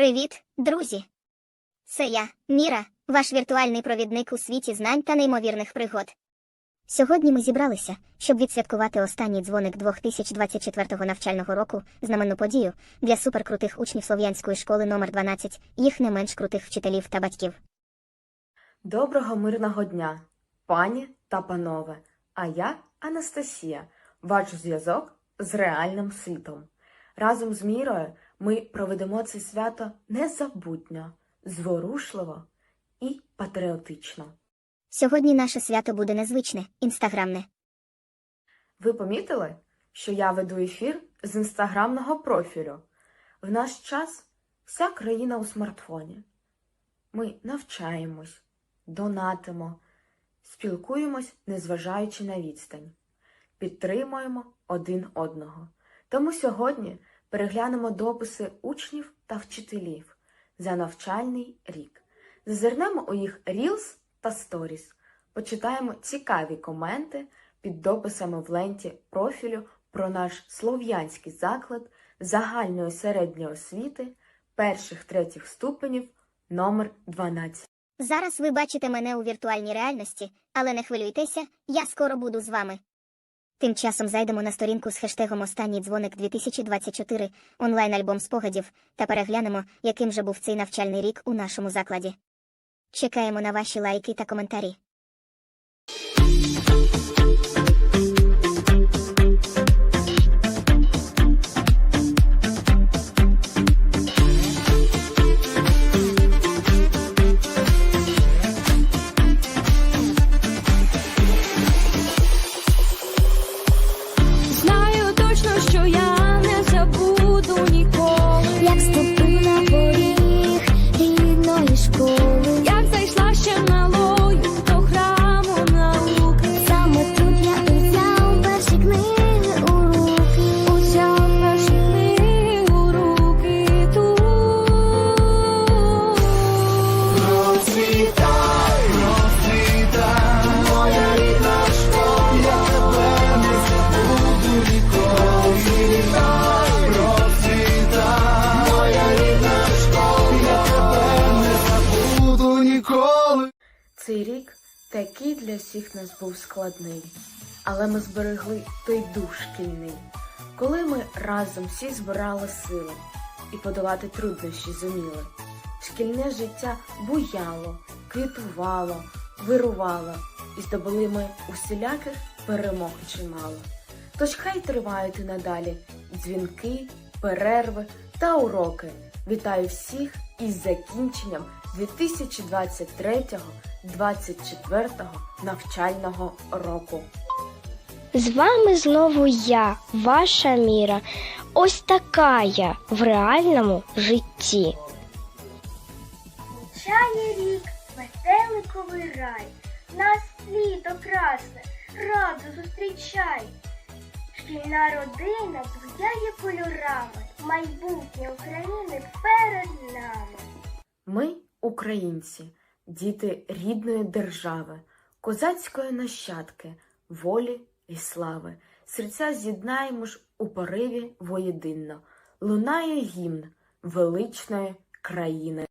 Привіт, друзі! Це я, Міра, ваш віртуальний провідник у світі знань та неймовірних пригод. Сьогодні ми зібралися, щоб відсвяткувати останній дзвоник 2024 навчального року, знаменну подію для суперкрутих учнів Слов'янської школи номер 12 їх не менш крутих вчителів та батьків. Доброго мирного дня, пані та панове. А я Анастасія, ваш зв'язок з реальним світом. Разом з Мірою ми проведемо це свято незабутньо, зворушливо і патріотично. Сьогодні наше свято буде незвичне, інстаграмне. Ви помітили, що я веду ефір з інстаграмного профілю? В наш час вся країна у смартфоні. Ми навчаємось, донатимо, спілкуємось, незважаючи на відстань, підтримуємо один одного. Тому сьогодні переглянемо дописи учнів та вчителів за навчальний рік. Зазирнемо у їх Reels та Stories, почитаємо цікаві коменти під дописами в ленті профілю про наш слов'янський заклад загальної середньої освіти перших третіх ступенів номер 12. Зараз ви бачите мене у віртуальній реальності, але не хвилюйтеся, я скоро буду з вами. Тим часом зайдемо на сторінку з хештегом Останній дзвоник 2024 онлайн-альбом спогадів та переглянемо, яким же був цей навчальний рік у нашому закладі. Чекаємо на ваші лайки та коментарі. Разом всі збирали сили і подолати труднощі зуміли. Шкільне життя буяло, квітувало, вирувало, і здобули ми усіляких перемог чимало. Тож хай тривають і надалі дзвінки, перерви та уроки. Вітаю всіх із закінченням 2023-2024 навчального року. З вами знову я, ваша Міра. Ось така я в реальному житті. Чає рік, метеликовий рай, нас літо красне, радо зустрічай. Шкільна родина буяє кольорами, майбутнє України перед нами. Ми, українці, діти рідної держави, козацької нащадки, волі і слави. Серця з'єднаємо ж у пориві воєдинно. Лунає гімн величної країни.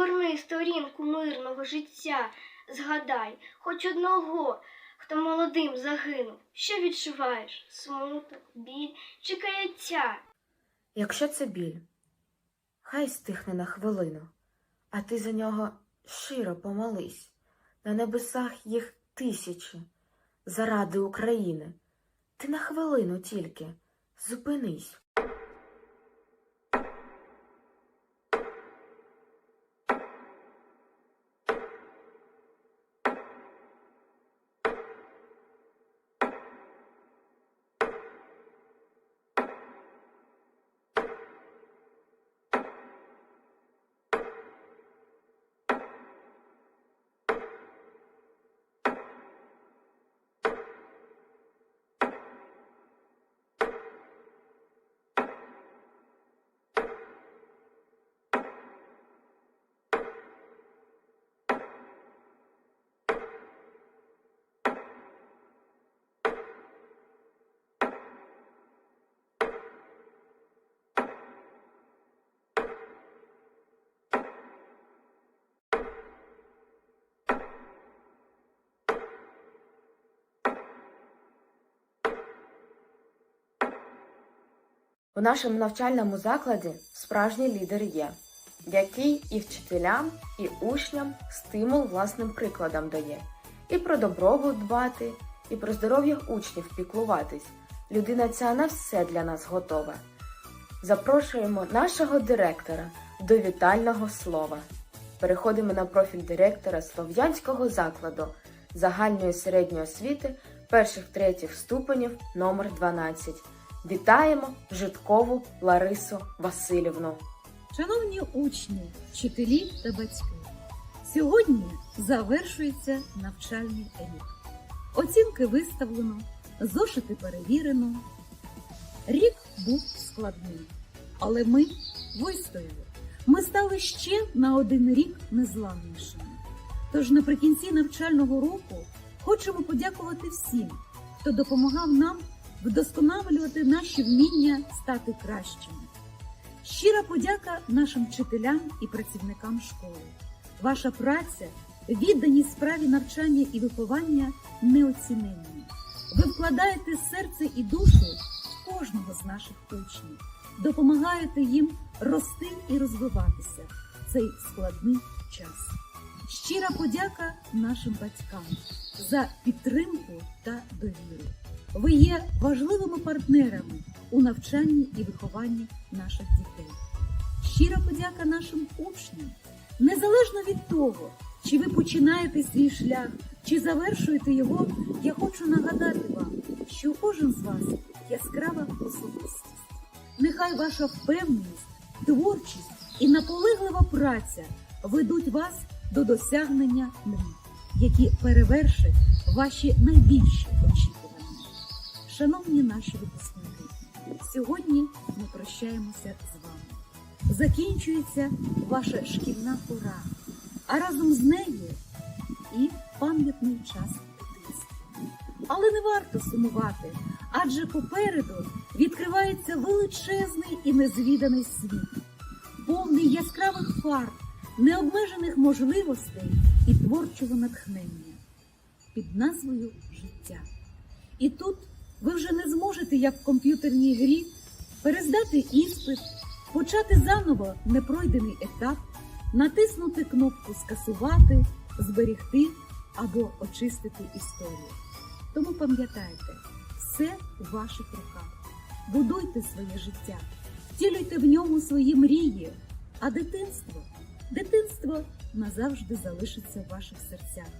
Перегорни сторінку мирного життя, згадай хоч одного, хто молодим загинув. Що відчуваєш? Смуток, біль чи каяття? Якщо це біль, хай стихне на хвилину, а ти за нього щиро помолись. На небесах їх тисячі заради України. Ти на хвилину тільки зупинись. У нашому навчальному закладі справжній лідер є, який і вчителям, і учням стимул власним прикладом дає. І про добробут дбати, і про здоров'я учнів піклуватись. Людина ця на все для нас готова. Запрошуємо нашого директора до вітального слова. Переходимо на профіль директора Слов'янського закладу загальної середньої освіти перших третіх ступенів номер 12. Вітаємо Житкову Ларису Васильівну. Шановні учні, вчителі та батьки, сьогодні завершується навчальний рік. Оцінки виставлено, зошити перевірено. Рік був складний, але ми вистояли. Ми стали ще на один рік незламнішими. Тож наприкінці навчального року хочемо подякувати всім, хто допомагав нам вдосконалювати наші вміння стати кращими. Щира подяка нашим вчителям і працівникам школи. Ваша праця, відданість справі навчання і виховання неоціненні. Ви вкладаєте серце і душу в кожного з наших учнів, допомагаєте їм рости і розвиватися в цей складний час. Щира подяка нашим батькам за підтримку та довіру. Ви є важливими партнерами у навчанні і вихованні наших дітей. Щира подяка нашим учням. Незалежно від того, чи ви починаєте свій шлях, чи завершуєте його, я хочу нагадати вам, що кожен з вас яскрава особистість. Нехай ваша впевненість, творчість і наполеглива праця ведуть вас до досягнення мрій, які перевершать ваші найбільші очікування. Шановні наші випускники, сьогодні ми прощаємося з вами. Закінчується ваша шкільна пора, а разом з нею і пам'ятний час дитинства. Але не варто сумувати, адже попереду відкривається величезний і незвіданий світ, повний яскравих фарб, необмежених можливостей і творчого натхнення під назвою Життя. І тут ви вже не зможете, як в комп'ютерній грі, перездати іспит, почати заново непройдений етап, натиснути кнопку Скасувати, зберегти або очистити історію. Тому пам'ятайте, все у ваших руках. Будуйте своє життя, втілюйте в ньому свої мрії, а дитинство, дитинство назавжди залишиться в ваших серцях.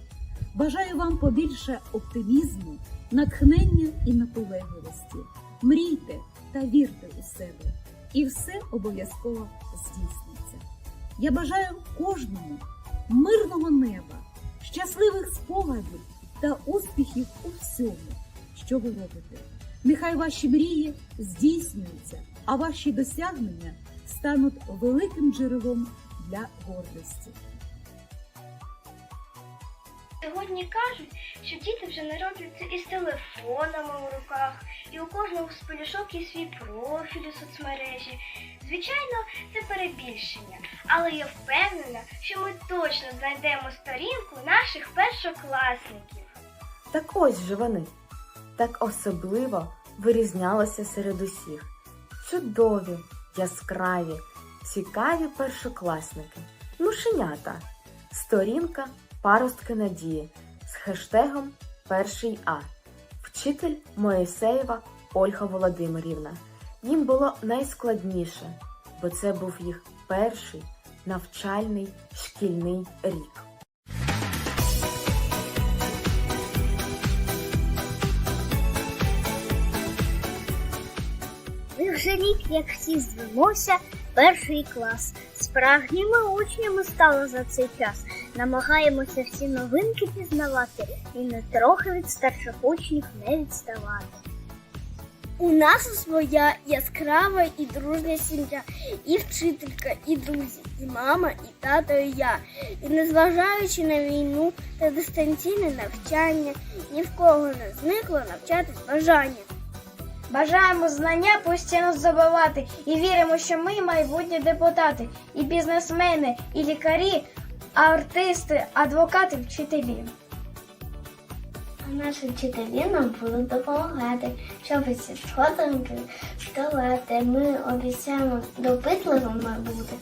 Бажаю вам побільше оптимізму, натхнення і наполегливості. Мрійте та вірте у себе, і все обов'язково здійсниться. Я бажаю кожному мирного неба, щасливих спогадів та успіхів у всьому, що ви робите. Нехай ваші мрії здійснюються, а ваші досягнення стануть великим джерелом для гордості. Сьогодні кажуть, що діти вже народжуються із телефонами у руках, і у кожного з пелюшок є свій профіль у соцмережі. Звичайно, це перебільшення, але я впевнена, що ми точно знайдемо сторінку наших першокласників. Так ось же вони. Так особливо вирізнялися серед усіх. Чудові, яскраві, цікаві першокласники. Мушенята. Сторінка Паростки Надії з хештегом Перший А. Вчитель Моїсеєва Ольга Володимирівна. Їм було найскладніше, бо це був їх перший навчальний шкільний рік. Ми вже рік, як всі звемося, перший клас. Справжніми учнями стало за цей час. Намагаємося всі новинки пізнавати і не трохи від старших учнів не відставати. У нас своя яскрава і дружня сім'я, і вчителька, і друзі, і мама, і тато, і я. І незважаючи на війну та дистанційне навчання, ні в кого не зникло навчатись бажання. Бажаємо знання постійно здобувати і віримо, що ми майбутні депутати, і бізнесмени, і лікарі, артисти, адвокати, вчителі. Наші вчителі нам будуть допомагати, щоб ці сходинки скалати. Ми обіцяємо допитливими бути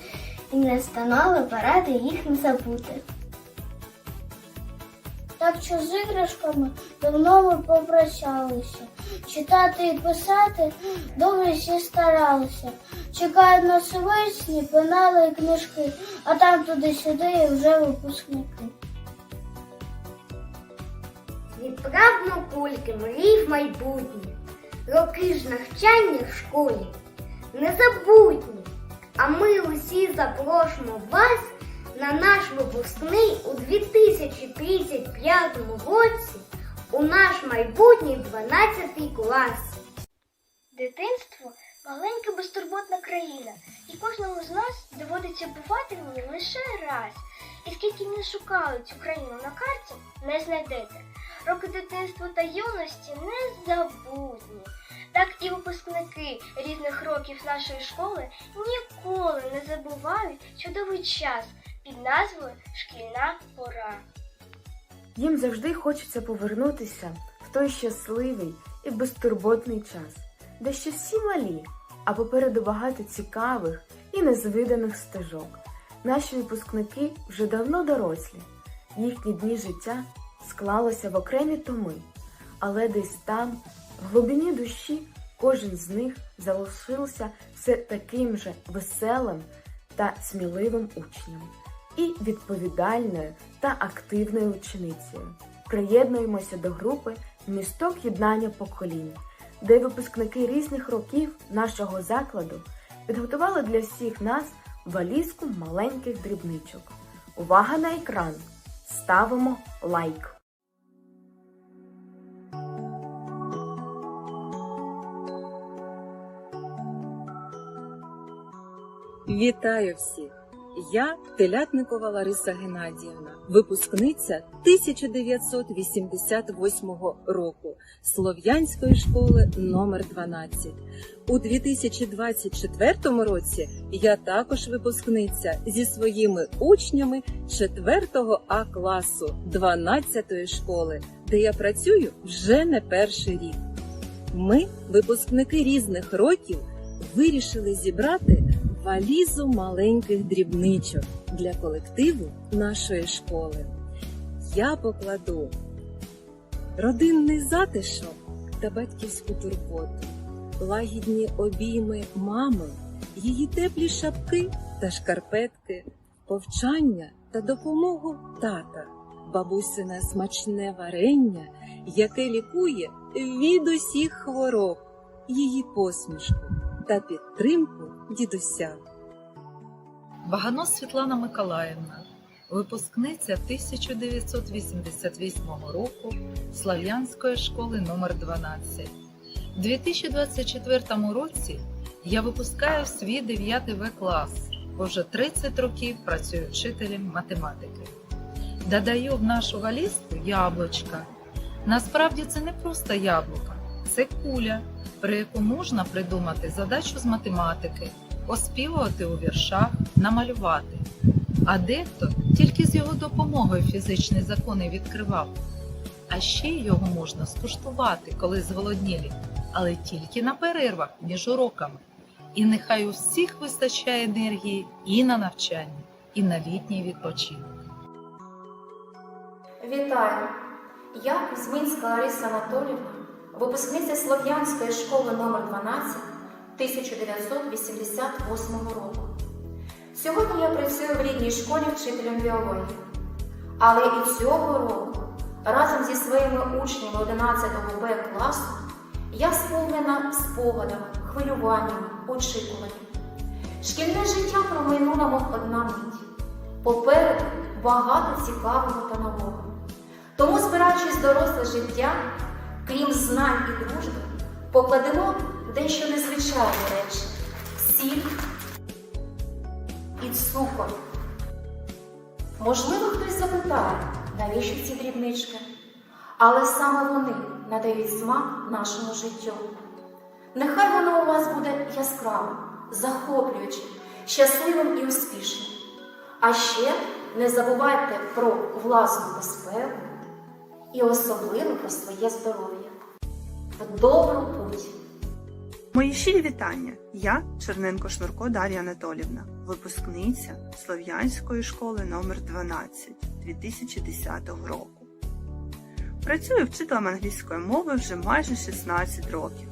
і настанови поради їх не забути. Так що з іграшками давно ми попрощалися. Читати і писати довго всі старалися. Чекають нас у вересні, пенали і книжки, а там туди-сюди і вже випускники. Відправно кульки мрій в майбутнє, роки ж навчання в школі незабутні. А ми усі запрошуємо вас на наш випускний у 2035 році у наш майбутній 12 клас. Дитинство маленька безтурботна країна, і кожному з нас доводиться бувати в ній лише раз. І скільки не шукали цю країну на карті, не знайдете. Роки дитинства та юності незабутні. Так і випускники різних років нашої школи ніколи не забувають чудовий час під назвою Шкільна пора. Їм завжди хочеться повернутися в той щасливий і безтурботний час, де ще всі малі, а попереду багато цікавих і незвиданих стежок. Наші випускники вже давно дорослі, їхні дні життя склалося в окремі томи, але десь там, в глибині душі, кожен з них залишився все таким же веселим та сміливим учнем і відповідальною та активною ученицею. Приєднуємося до групи Місток єднання поколінь, де випускники різних років нашого закладу підготували для всіх нас валізку маленьких дрібничок. Увага на екран! Ставимо лайк! Вітаю всіх! Я Телятникова Лариса Геннадіївна, випускниця 1988 року Слов'янської школи номер 12. У 2024 році я також випускниця зі своїми учнями 4 А класу 12 школи, де я працюю вже не перший рік. Ми, випускники різних років, вирішили зібрати валізу маленьких дрібничок для колективу нашої школи. Я покладу родинний затишок та батьківську турботу, лагідні обійми мами, її теплі шапки та шкарпетки, повчання та допомогу тата, бабусине смачне варення, яке лікує від усіх хвороб, її посмішку та підтримку дідуся. Ваганос Світлана Миколаївна, випускниця 1988 року Слав'янської школи номер 12 У 2024 році я випускаю свій 9 В клас, бо вже 30 років працюю вчителем математики. Додаю в нашу валізку яблучка. Насправді це не просто яблука, це куля, про яку можна придумати задачу з математики, оспівувати у віршах, намалювати. А дехто тільки з його допомогою фізичні закони відкривав. А ще його можна скуштувати, коли зголоднілі, але тільки на перервах між уроками. І нехай у всіх вистачає енергії і на навчання, і на літній відпочинок. Вітаю! Я Кузьминська Лариса Анатолівна, випускниця Слов'янської школи номер 12 1988 року. Сьогодні я працюю в рідній школі вчителем біології. Але і цього року, разом зі своїми учнями 11 Б класу, я сповнена спогадами, хвилюваннями, очікуваннями. Шкільне життя промайнуло, мов одна мить. Попереду багато цікавого та нового. Тому, збираючись доросле життя, крім знань і дружби, покладемо дещо незвичайні речі сіль і цукор. Можливо, хтось запитає, навіщо ці дрібнички? Але саме вони надають смак нашому життю. Нехай воно у вас буде яскравим, захоплюючим, щасливим і успішним. А ще не забувайте про власну безпеку і особливо про своє здоров'я. В добру путь! Мої щирі вітання. Я Черненко Шнурко Дар'я Анатолівна, випускниця Слов'янської школи номер 12 2010 року. Працюю вчителем англійської мови вже майже 16 років,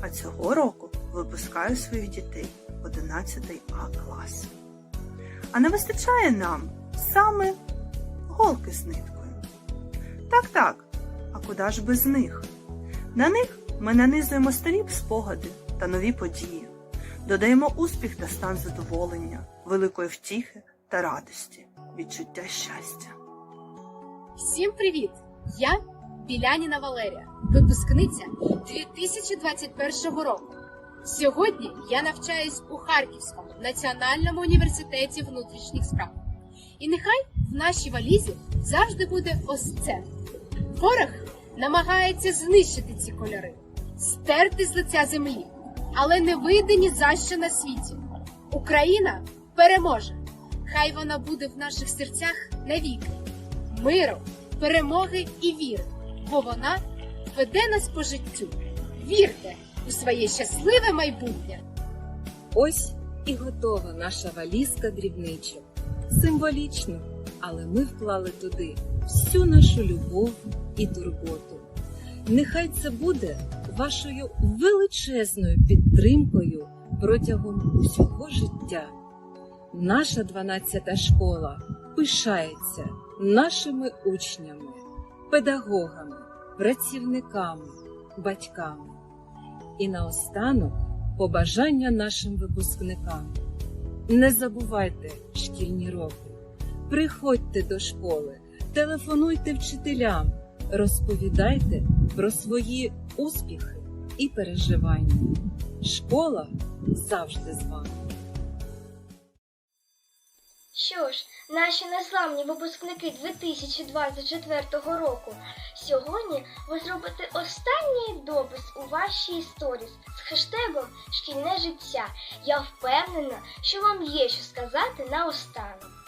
а цього року випускаю своїх дітей 11 А клас. А не вистачає нам саме голки з ниткою. Так, так, а куди ж без них? На них ми нанизуємо старі спогади та нові події, додаємо успіх та стан задоволення, великої втіхи та радості, відчуття щастя. Всім привіт! Я Біляніна Валерія, випускниця 2021 року. Сьогодні я навчаюсь у Харківському національному університеті внутрішніх справ. І нехай в нашій валізі завжди буде ось це. Ворог намагається знищити ці кольори, стерти з лиця землі, але не вийде ні за що на світі. Україна переможе. Хай вона буде в наших серцях навіки. Миру, перемоги і віри, бо вона веде нас по життю. Вірте у своє щасливе майбутнє. Ось і готова наша валізка дрібничок. Символічно, але ми вклали туди всю нашу любов і турботу. Нехай це буде вашою величезною підтримкою протягом усього життя. Наша 12-та школа пишається нашими учнями, педагогами, працівниками, батьками. І наостанок побажання нашим випускникам. Не забувайте шкільні роки. Приходьте до школи, телефонуйте вчителям, розповідайте про свої успіхи і переживання. Школа завжди з вами. Що ж, наші незламні випускники 2024 року. Сьогодні ви зробите останній допис у вашій сторіс з хештегом Шкільне життя. Я впевнена, що вам є що сказати наостанок.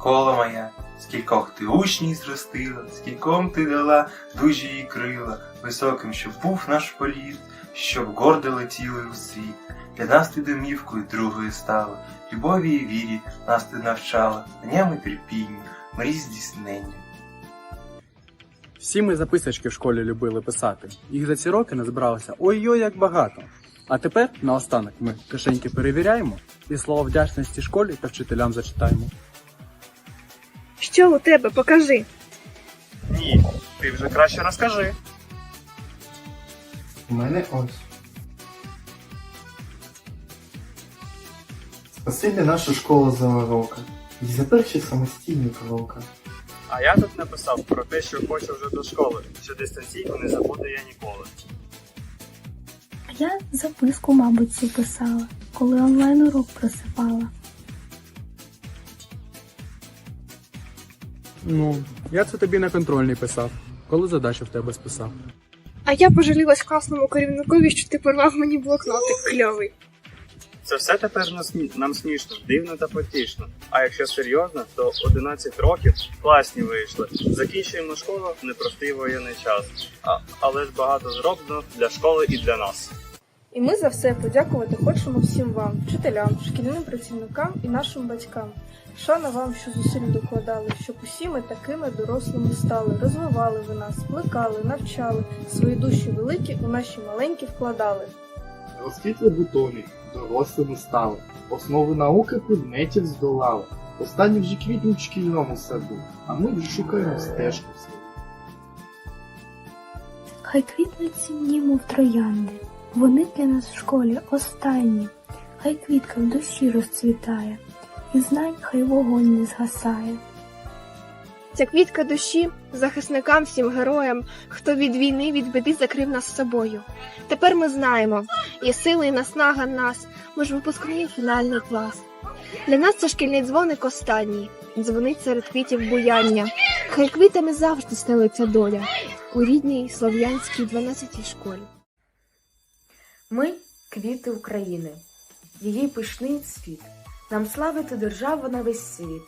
Школа моя, скількох ти учнів зростила, скільком ти дала дужі її крила, високим, щоб був наш політ, щоб гордо летіли у світ. Для нас ти домівкою другою стала, любові і вірі нас ти навчала, знанням і терпінню, мрій здійснення. Всі ми записочки в школі любили писати. Їх за ці роки назбиралося ой-ой як багато. А тепер, наостанок, ми кишеньки перевіряємо і слово вдячності школі та вчителям зачитаємо. Що у тебе покажи? Ні, ти вже краще розкажи. У мене ось. Спасибі нашу школу за уроки. І за перші самостійні кроки. А я тут написав про те, що хочу вже до школи, що дистанційку не забуду я ніколи. Я записку, мабуть, цю писала, коли онлайн урок просипала. Ну, я це тобі на контрольний писав, коли задачу в тебе списав. А я пожалілась класному керівникові, що ти порвав мені блокнотик кльовий. Це все тепер нам смішно, дивно та потішно. А якщо серйозно, то 11 років класні вийшли. Закінчуємо школу в непростий воєнний час. А, але ж багато зроблено для школи і для нас. І ми за все подякувати хочемо всім вам, вчителям, шкільним працівникам і нашим батькам. Шана вам, що зусиль докладали, щоб усі ми такими дорослими стали, розвивали ви нас, плекали, навчали, свої душі великі у наші маленькі вкладали. Розквітли бутони, дорослими стали, основи науки предметів здолали. Останні вже квітнуть в шкільному саду, а ми вже шукаємо стежку свою. Хай квітнуть сім'ї, мов троянди. Вони для нас в школі останні. Хай квітка в душі розцвітає, і знань хай вогонь не згасає. Ця квітка душі захисникам всім героям, хто від війни, від біди закрив нас собою. Тепер ми знаємо, є сили і наснага нас, ми ж випускний фінальний клас. Для нас це шкільний дзвоник останній, дзвонить серед квітів буяння. Хай квітами завжди стелиться доля у рідній слов'янській 12 школі. Ми квіти України, її пишний цвіт, нам славити державу на весь світ.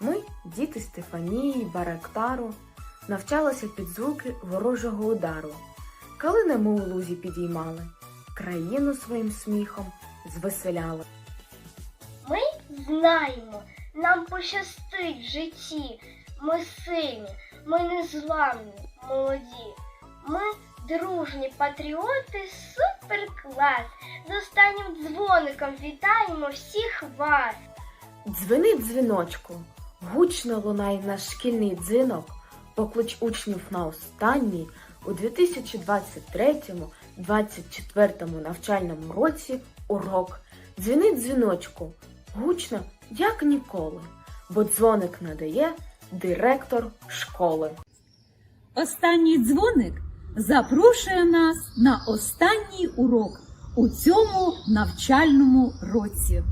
Ми, діти Стефанії, Барактару, навчалися під звуки ворожого удару. Калини ми у лузі підіймали, країну своїм сміхом звеселяли. Ми знаємо, нам пощастить в житті. Ми сильні, ми незламні, молоді. Ми дружні патріоти, суперклас. З останнім дзвоником вітаємо всіх вас. Дзвени дзвіночку, гучно лунає наш шкільний дзвінок, поклич учнів на останній у 2023-2024 навчальному році урок. Дзвіни дзвіночку, гучно, як ніколи, бо дзвоник надає директор школи. Останній дзвоник запрошує нас на останній урок у цьому навчальному році.